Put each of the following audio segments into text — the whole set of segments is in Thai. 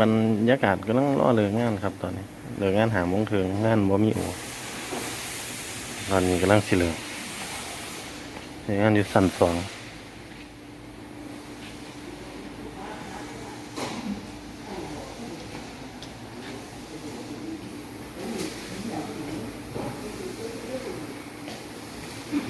บรรยากาศก็ต้องรอเลิกงานครับตอนนี้เลิกงานหาโมงเถึงงานบ่มีโอตอนนี้กำลังสิเลิกเลิกงานอยู่สั่นสอง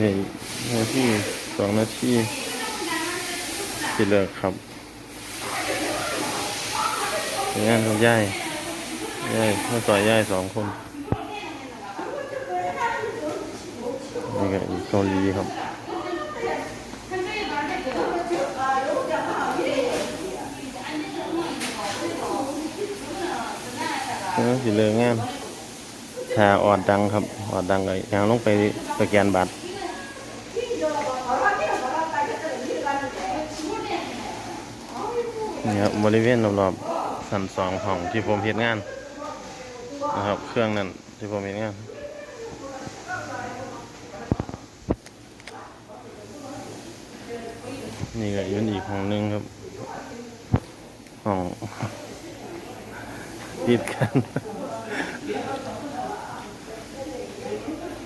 นี่นาทีสองนาทีสิเลิกครับ งานของย่ายย่ายมาต่อยย่ายสองคนนี่ก็อีกเกาหลีครับเออสิเลยงานชาออดดังครับออดดังเลยยางลงไปสแกนบัตรนี่ครับบริเวณรอบๆ สันสองของที่ผมเฮ็ดงานนะครับ เครื่องนั้นที่ผมเฮ็ดงานนี่ก็ยืนอีกห้องหนึ่งครับห้องติดกัน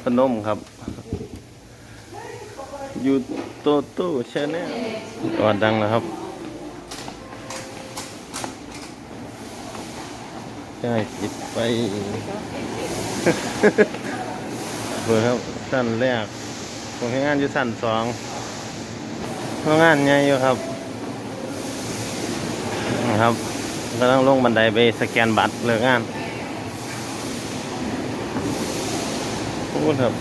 พนมครับยูโตโต้ชาแนลก่อนดังแล้วครับ ใช่ปิดไปเพื่อครับสั้นแรกผมให้งานอยู่สั้นสองทำงานใหญ่อยู่ครับนะครับกำลังลงบันไดไปสแกนบัตรเลิกงานพูดครับ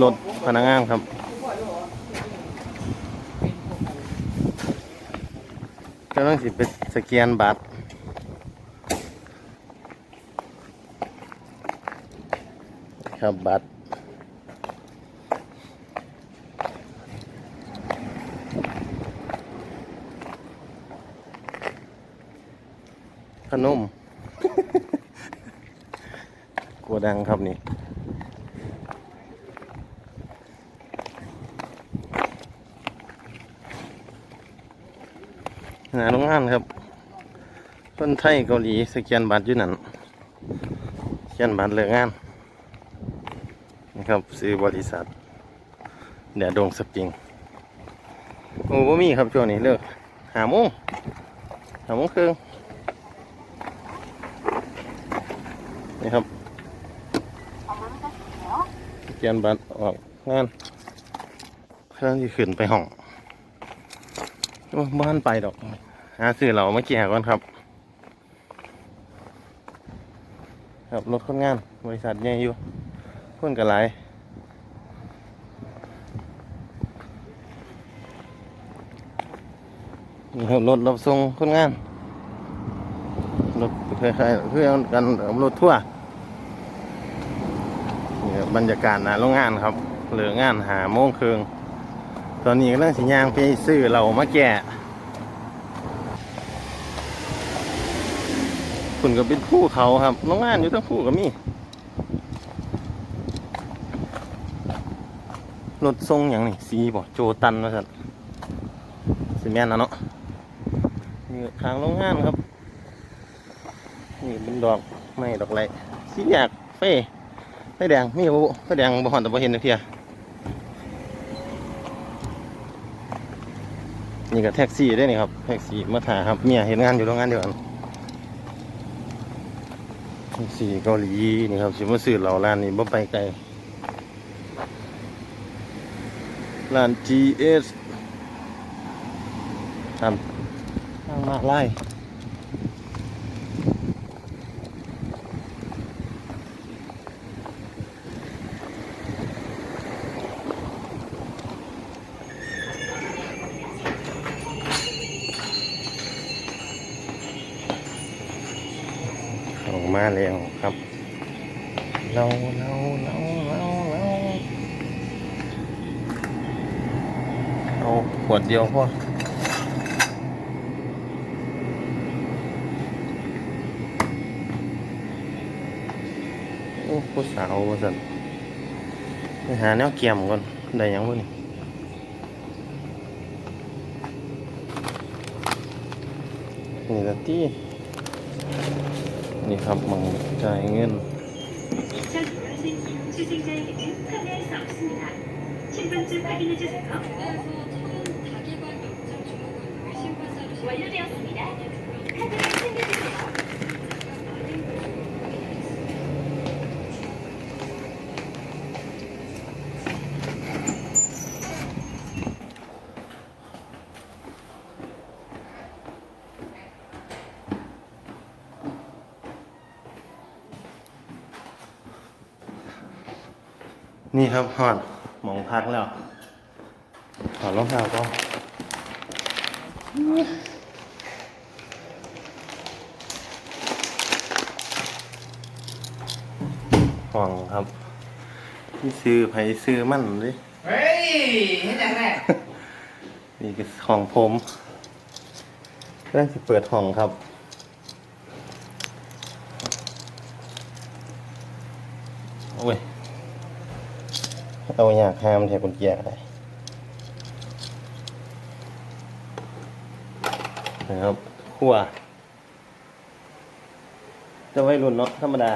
รถพนักงานครับกำลังสิไปสแกนบัตรครับบัตรขนม กลัวดังครับนี่ หาโรงงานครับคนไทยเกาหลีสแกนบัตรอยู่นั่นสแกนบัตรเลิกงานนะครับซื้อบริษัทเดี๋ยวดงสปริงโอ้บ่มีครับช่วงนี้เลิกหาโมงหาโมงครึ่งนี่ครับสแกนบัตรออกงานเครื่องที่ขึ้นไปห้อง บ้านไปดอกหาซื้อเรามาแก่ก่อนครับ ครับรถคนงาน บริษัทใหญ่อยู่คนกันหลายนี่ครับรถรับส่งคนงาน รถคล้ายๆเพื่อนกันรถทั่วนี่บรรยากาศหนาโรงงานครับ เหลืองานหาโมงครึ่ง ตอนนี้กำลังสิย่างไปซื้อเรามาแก่คุณก็เป็นผู้เขาครับโรงงานอยู่ทั้งผู้ก็มีรถทรงอย่างนี้สีบอกโจตันว่าสัตว์ซีเมนนะเนาะนี่ทางโรงงานครับ นี่เป็นดอกไม้ดอกไรสีอยากเฟ่ไฟแดงมีบ่บุไฟแดงบ่หอนแต่บ่เห็นเพีย นี่ก็แท็กซี่ได้นี่ครับแท็กซี่มาถ่ายครับเมียเห็นงานอยู่โรงงานเดียวกันแท็กซี่เกาหลีนี่ครับสิมาซื้อเหล่าร้านนี้บ่ไปไกลร้าน GS ทำทางมาไล่ มาแล้วครับเราเราเราเราเราเอาขวดเดียวพอผู้สาวว่าสันไปหาแนวเกียมก่อน ได้ยังวะนี่นี่ตี นี่ครับมังจ่ายเงิน 2차 돌아오신 수생자에게는 판매할 수 없습니다. 신분증 확인해주세요. 완료되었습니다. นี่ครับหอดหมองพักแล้วถอดรองเท้าก็ห้องครับที่ซื้อไผซื้อมันเลยเฮ้ยเห็นยังไงนี่คือห้องผมเรื่องที่เปิดห้องครับ โอ้ย เอาอยากห้ามแทนกุญแจก็ได้นะครับขั้วจะไว้รุ่นเนาะธรรมดา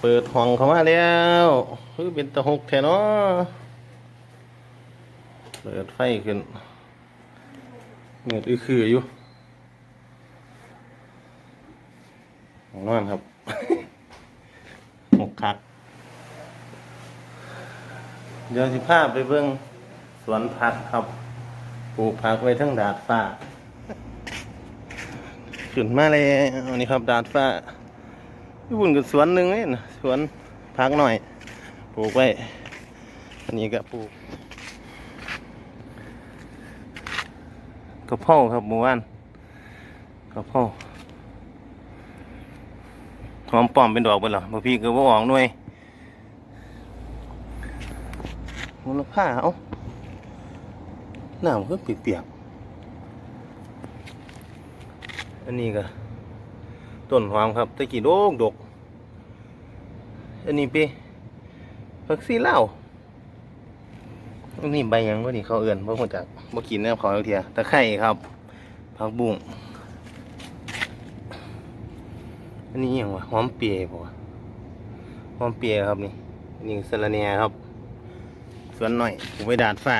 เปิดห้องเข้ามาแล้วคือเป็นตะหกแทนเนาะเปิดไฟขึ้นเงิดอือคืออยู่ห้องนอนครับ คักเดี๋ยวสิพาไปเบิ่งสวนผักครับ ปลูกผักไว้ทั้งดาดฟ้าขึ้นมาเลยอันนี้ครับดาดฟ้าอยู่บุญกับสวนหนึ่งเลยนะสวนผักหน่อย ปลูกไว้ อันนี้ก็ปลูกกระเพราครับหมู่บ้านกระเพราห อมป้อมเป็นดอกไปหรอบ่พี่ก็บ่ออกหน่วยมูลค่าเอ้าน้ำคือเปียกๆอันนี้ก็ต้นหอมครับตะกี้โดกดก อันนี้เปผักซีเหล้าอันนี้ใบยังวะนี่เขาเอื่นบ่ฮู้จักบ่กินแนวเขาเอาเทียตะไคร้ครับผักบุ้ง อันนี้อิหยังวะหอมเปียบ่วะหอมเปียครับนี่นนี้สะระแหน่ครับสวนหน่อยผมไปดาดฟ้า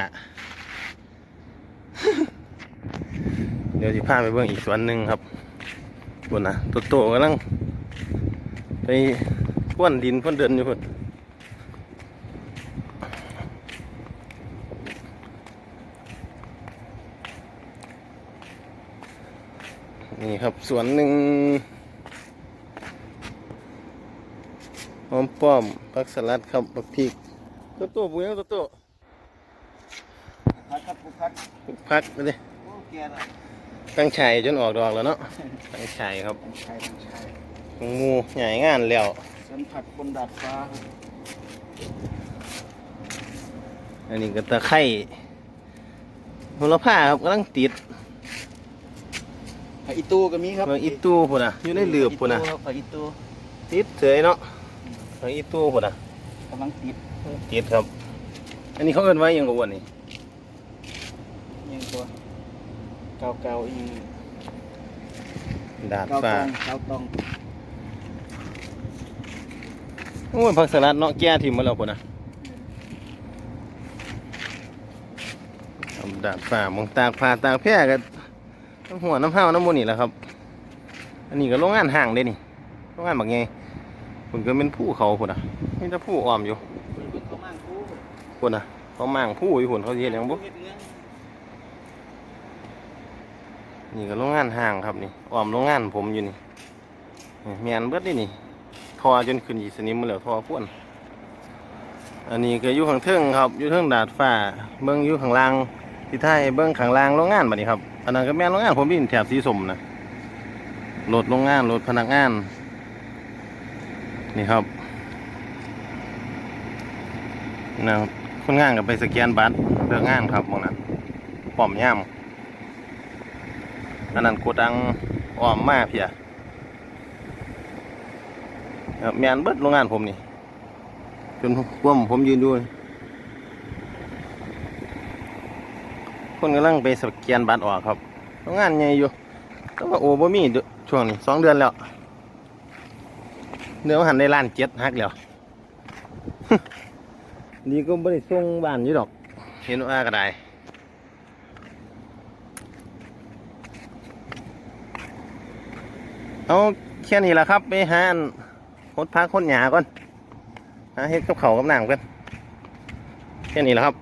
เดี๋ยวสิพาไปเบิ่งอีกสวนหนึ่งครับบุญนะโตโตๆกำลัง ไปพ่วนดินพ่วนเดินอยู่พุ่นนี่ครับสวนหนึ่ง หอมป้อมผักสลัดครับบักพริกตัวโตปุ้ยตัวโตพักครับพักปลูกผักไปเลยโอ้เกียร์อะตั้งชัยจนออกดอกแล้วเนาะตั้งชัยครับใช่ใช่ของหมูใหญ่งานแล้วสันผัดบนดาดฟ้า อันนี้ก็ตะไคร่โหระพาครับกำลังติดผักอีตูก็มีครับเมืองอีตู้พุ่นน่ะอยู่ในเหลือบพุ่นน่ะผักอีตูติดเฉยเนาะ เมืองอีตู้พุ่นน่ะกำลังติดติดครับ อันนี้เขาเอิ้นไว้หยังกบวนนี่ยังตัวเกาเกาๆอีดาดเกาตฟ้าองเกาตองโอ้ยผักสลัดเนาะแก่ทิ่มมาแล้วพุ่นน่ะครับดาดฟ้ามองตากผ้าตากแพร่กันน้ำหัวน้ำห้าวน้ำมูนี่แหละครับ อันนี้ก็โรงงานห่างเด้นี่โรงงานบักไง ผมก็เป็นผู้เขาพุ่นน่ะมีแต่ผู้อ้อมอยู่เป็นน่ะเขามั่างผู้อยู่พุ่นเขาเฮ็ดหยังบ่เฮ็ดเนื้อนี่ก็โรงงานห่างครับนี่อ้อมโรงงานผมอยู่นี่นี่แมนเบิดนี่นี่ทอจนขึ้นอีสนิมมาแล้วทอพ่วนอันนี้ก็อยู่ข้างเทิงครับอยู่เทิงดาดฟ้าเบิ่งอยู่ข้างล่างที่ไทยเบิ่งข้างล่างโรงงานแบัดนี้ครับอันนั้นก็แม่นโรงงานผมนี่แถบสีสมนะรถโรงงานรถพนักงาน นี่ครับนะครับคนงานก็ไปสแกนบัตรเลือกงานครับมองนั้นป้อมย่ามอันนั้นโกดังอ้อมมาเพียแมนเบิดโรงงานผมนี่จนพ่วมผมยืนดูนี่คนกำลังไปสแกนบัตรออกครับโรงงานใหญ่อยู่แต่ว่าโอ้บ่มีช่วงนี้สองเดือนแล้ว เดี๋ยวหันได้ล้านเจ็ดฮักแล้วดีก็บ่ได้ส่งบ้านอยู่ดอก เห็นว่าก็ได้เอาแค่นี้แหละครับ ไปหาอันคดพักคนหยาก่อนหาเฮ็ดกับเขากับน้ำกันแค่นี้แหละครับ